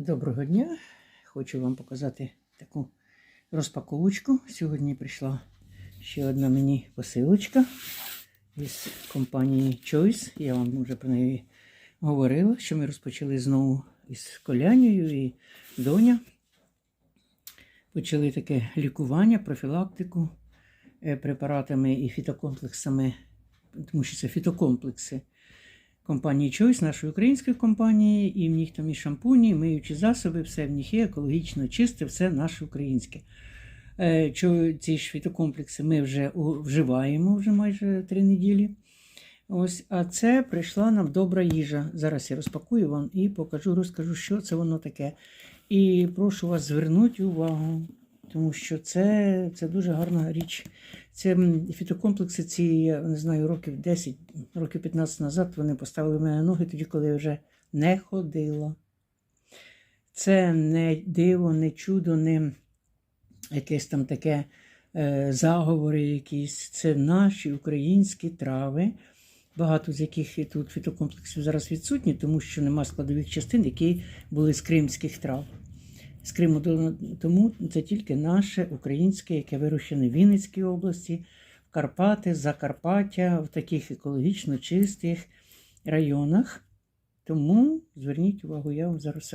Доброго дня! Хочу вам показати таку розпаковочку. Сьогодні прийшла ще одна мені посилочка із компанії Choice. Я вам вже про неї говорила, що ми розпочали знову із Колянею і Доня. Почали таке лікування, профілактику е, препаратами і фітокомплексами, тому що це фітокомплекси компанії Choice, нашої української компанії, і в них там і шампуні, і миючі засоби, все в них є екологічно чисте, все наше українське. Е, ці ж ми вже вживаємо вже майже три неділі. Ось, а це прийшла нам добра їжа. Зараз я розпакую вам і покажу, розкажу, що це воно таке. І прошу вас звернути увагу, тому що це, це дуже гарна річ. Це фітокомплекси, ці, я не знаю, років 10, років 15 назад вони поставили в мене ноги тоді, коли я вже не ходила. Це не диво, не чудо, не якесь там таке е, заговори якісь. Це наші українські трави, багато з яких тут фітокомплексів зараз відсутні, тому що нема складових частин, які були з кримських трав. З Криму тому це тільки наше українське, яке вирощене в Вінницькій області, в Карпати, Закарпаття, в таких екологічно чистих районах. Тому зверніть увагу, я вам зараз.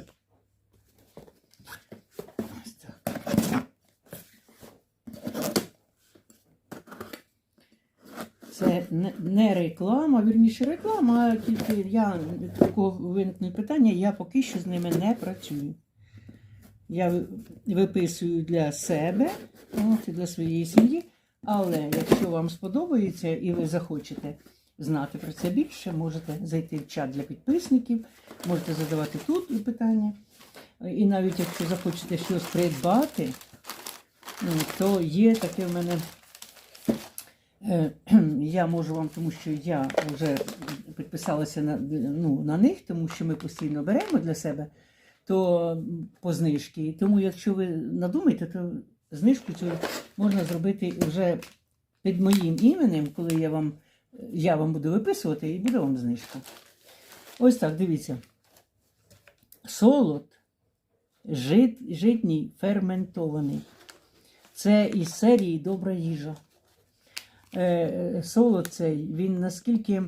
Це не- не реклама, вірніше реклама, а тільки я такого виникне питання, я поки що з ними не працюю. Я виписую для себе, от, для своєї сім'ї. Але якщо вам сподобається і ви захочете знати про це більше, можете зайти в чат для підписників, можете задавати тут питання. І навіть якщо захочете щось придбати, то є таке в мене. е, Я можу вам, тому що я вже підписалася на, ну, на них, тому що ми постійно беремо для себе то по знижки. Тому, якщо ви надумаєте, то знижку цю можна зробити вже під моїм іменем, коли я вам, я вам буду виписувати, і буде вам знижка. Ось так, дивіться. Солод жит, житній ферментований. Це із серії добра їжа. Е, е, солод цей, він наскільки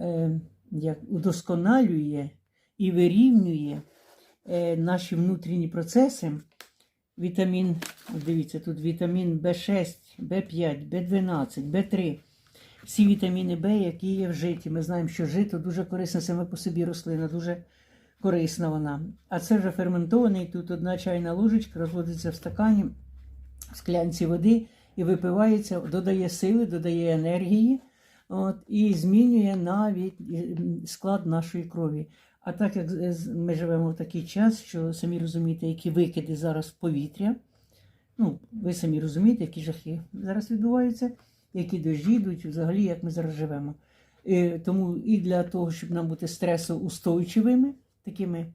е, як, удосконалює і вирівнює наші внутрішні процеси. Вітамін, дивіться, тут вітамін В6, В5, В12, В3. Всі вітаміни В, які є в житі. Ми знаємо, що жито дуже корисна саме по собі рослина, дуже корисна вона. А це вже ферментований. Тут одна чайна ложечка розводиться в стакані, в склянці води і випивається, додає сили, додає енергії. От, і змінює навіть склад нашої крові. А так як ми живемо в такий час, що самі розумієте, які викиди зараз в повітря, ну, ви самі розумієте, які жахи зараз відбуваються, які дощі йдуть, взагалі, як ми зараз живемо. І, тому і для того, щоб нам бути стресоустойчивими, такими,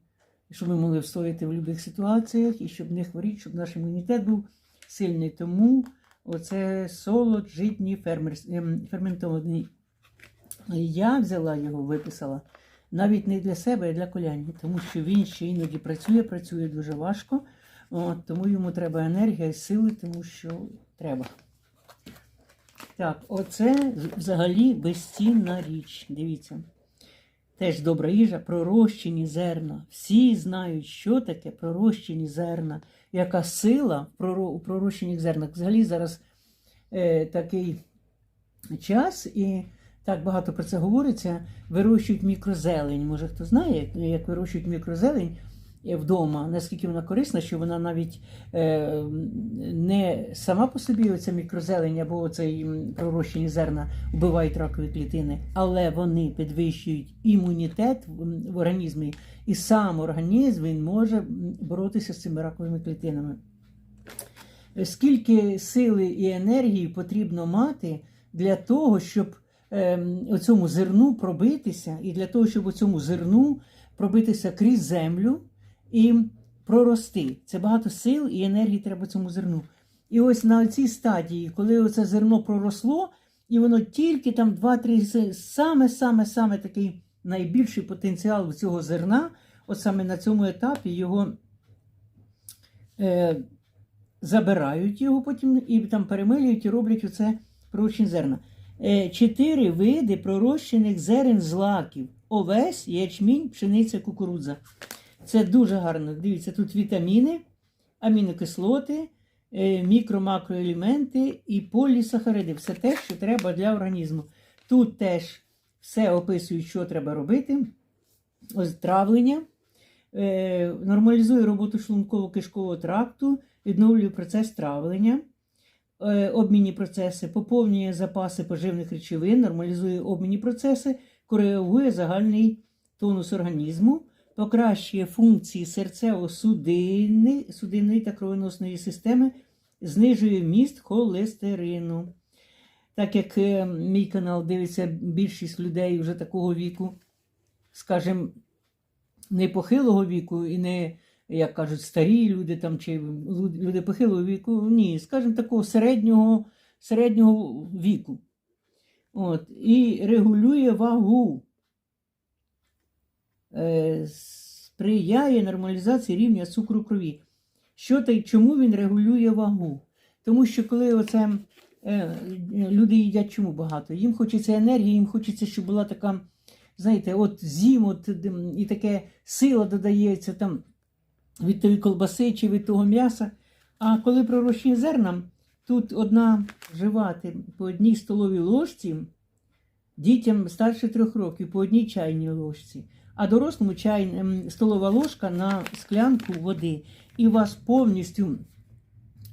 щоб ми могли встояти в будь-яких ситуаціях, і щоб не хворіти, щоб наш імунітет був сильний. Тому оце солод, житній фермер, ем, ферментований. Я взяла його, виписала навіть не для себе, а для коляні, тому що він ще іноді працює, працює дуже важко. От, тому йому треба енергія і сили, тому що треба. Так, оце взагалі безцінна річ. Дивіться. Теж добра їжа, пророщені зерна. Всі знають, що таке пророщені зерна, яка сила у пророщених зернах. Взагалі зараз е, такий час і так багато про це говориться. Вирощують мікрозелень. Може, хто знає, як вирощують мікрозелень е, вдома, наскільки вона корисна, що вона навіть е, не сама по собі оця мікрозелень або оцей м, пророщені зерна вбивають ракові клітини, але вони підвищують імунітет в, організмі, і сам організм він може боротися з цими раковими клітинами. Скільки сили і енергії потрібно мати для того, щоб ем, оцьому зерну пробитися, і для того, щоб оцьому зерну пробитися крізь землю і прорости. Це багато сил і енергії треба цьому зерну. І ось на цій стадії, коли оце зерно проросло, і воно тільки там 2-3 саме-саме-саме такий найбільший потенціал у цього зерна, от саме на цьому етапі його е, забирають його потім і там перемилюють і роблять оце пророщені зерна. Е, чотири види пророщених зерен злаків: овес, ячмінь, пшениця, кукурудза. Це дуже гарно. Дивіться, тут вітаміни, амінокислоти, е, мікро-макроелементи і полісахариди. Все те, що треба для організму. Тут теж все описують, що треба робити. Ось травлення, е, нормалізує роботу шлунково-кишкового тракту, відновлює процес травлення, обмінні процеси, поповнює запаси поживних речовин, нормалізує обмінні процеси, коригує загальний тонус організму, покращує функції серцево-судинної судинної та кровоносної системи, знижує вміст холестерину. Так як е, мій канал дивиться більшість людей вже такого віку, скажімо, не похилого віку і не, як кажуть, старі люди там чи люди похилого віку, ні, скажімо, такого середнього, середнього віку. От, і регулює вагу. Е, сприяє нормалізації рівня цукру крові. Що та й чому він регулює вагу? Тому що коли оце е, люди їдять чому багато? Їм хочеться енергії, їм хочеться, щоб була така, знаєте, от зім, от, і таке сила додається там від тої колбаси чи від того м'яса. А коли пророщені зерна, тут одна вживати по одній столовій ложці дітям старше трьох років по одній чайній ложці, а дорослому чай, ем, столова ложка на склянку води. І вас повністю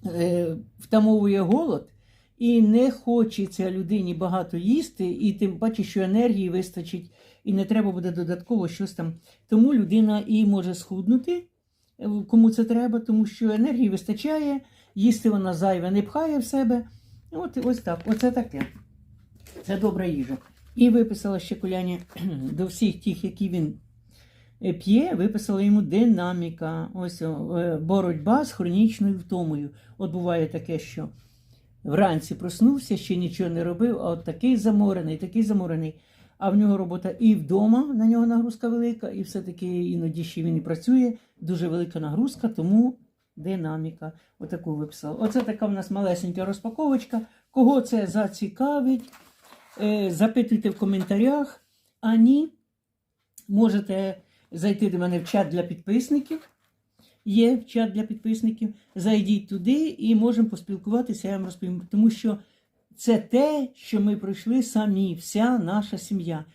е, втамовує голод, і не хочеться людині багато їсти, і тим паче, що енергії вистачить, і не треба буде додатково щось там. Тому людина і може схуднути, кому це треба, тому що енергії вистачає, їсти вона зайве не пхає в себе. От ось так, оце таке. Це добра їжа. І виписала ще Коляні до всіх тих, які він е, п'є, виписала йому динаміка. Ось е, боротьба з хронічною втомою. От буває таке, що вранці проснувся, ще нічого не робив, а от такий заморений, такий заморений. А в нього робота і вдома, на нього нагрузка велика, і все-таки іноді ще він і працює. Дуже велика нагрузка, тому динаміка. Отаку виписала. Оце така в нас малесенька розпаковочка. Кого це зацікавить? Е, запитуйте в коментарях. А ні, можете зайти до мене в чат для підписників. Є чат для підписників. Зайдіть туди і можемо поспілкуватися, я вам розповім. Тому що це те, що ми пройшли самі, вся наша сім'я.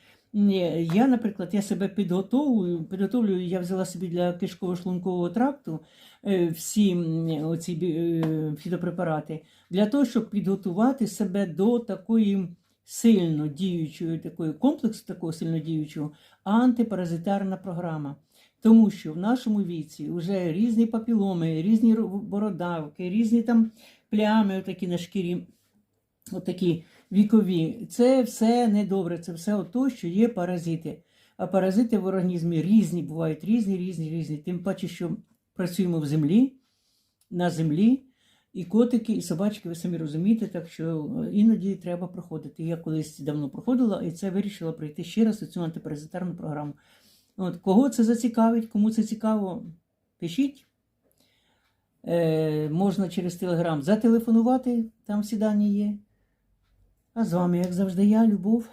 Я, наприклад, я себе підготовую, підготовлюю, я взяла собі для кишково-шлункового тракту е, всі оці е, фітопрепарати для того, щоб підготувати себе до такої сильно діючої, такої комплексу, такого сильно діючого антипаразитарна програма. Тому що в нашому віці вже різні папіломи, різні бородавки, різні там плями отакі на шкірі, отакі вікові. Це все недобре, це все ото, що є паразити. А паразити в організмі різні бувають, різні, різні, різні. Тим паче, що працюємо в землі, на землі, і котики, і собачки, ви самі розумієте, так що е, іноді треба проходити. Я колись давно проходила і це вирішила пройти ще раз цю антипаразитарну програму. От, кого це зацікавить, кому це цікаво, пишіть. Е, можна через Телеграм зателефонувати, там всі дані є. А з вами, як завжди, я, Любов.